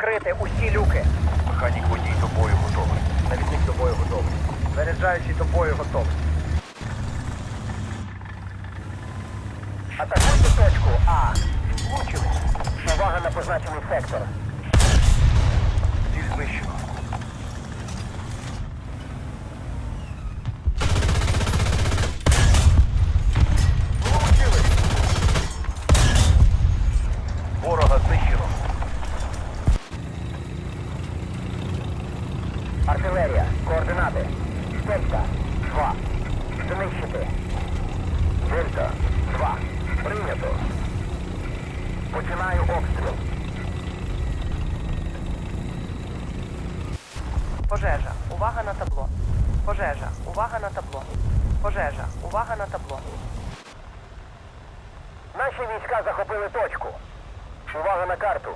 Закрити усі люки. Механік водій до бою готовий. Навідник до бою готовий. Заряджаючий до бою готовий. Атакуйте точку А. Влучили. Увага на позначений сектор. Артилерія. Координати. Дельта. 2. Знищити. Дельта. 2. Прийнято. Починаю обстріл. Пожежа. Увага на табло. Пожежа. Увага на табло. Пожежа. Увага на табло. Наші війська захопили точку. Увага на карту.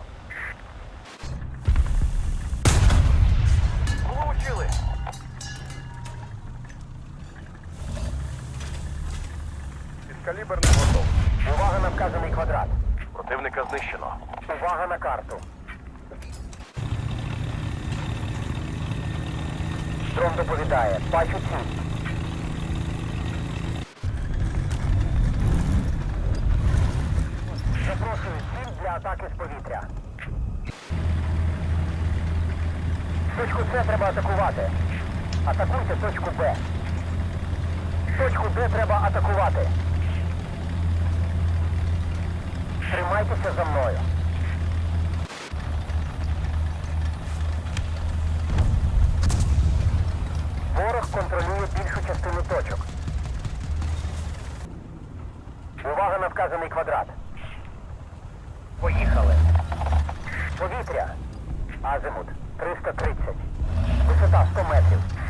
Підкалібер не готов. Увага на вказаний квадрат. Противника знищено. Увага на карту. Стром доповідає. Бачу ціль. Запрошую ціль для атаки з повітря. Точку С треба атакувати. Атакуйте точку Б. Точку Б треба атакувати. Тримайтеся за мною. Ворог контролює більшу частину точок. Увага на вказаний квадрат. Поїхали. Повітря. Азимут 330. Висота 100 метрів.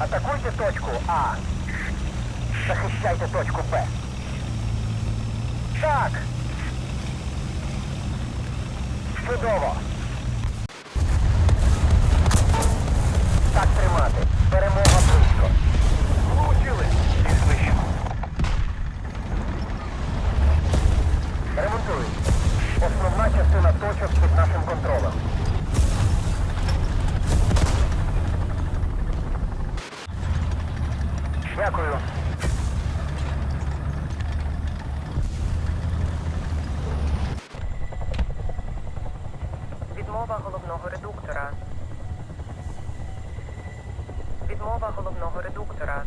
Атакуйте точку А. Захищайте точку Б. Так. Чудово. Відмова головного редуктора. Відмова головного редуктора.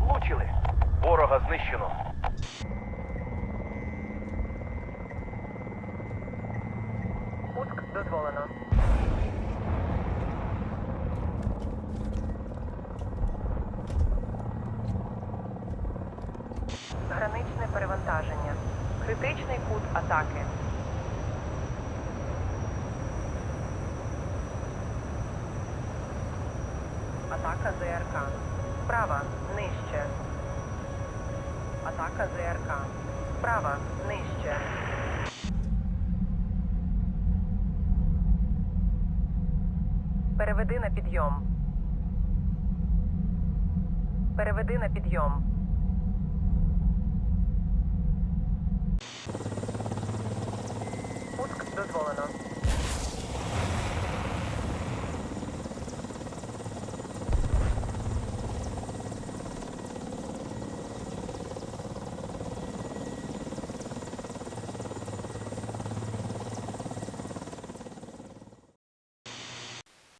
Влучили! Ворога знищено. Пуск дозволено. Граничне перевантаження. Критичний кут атаки. Атака ЗРК. Справа. Нижче. Атака ЗРК. Справа. Нижче. Переведи на підйом. Переведи на підйом. Пуск дозволено.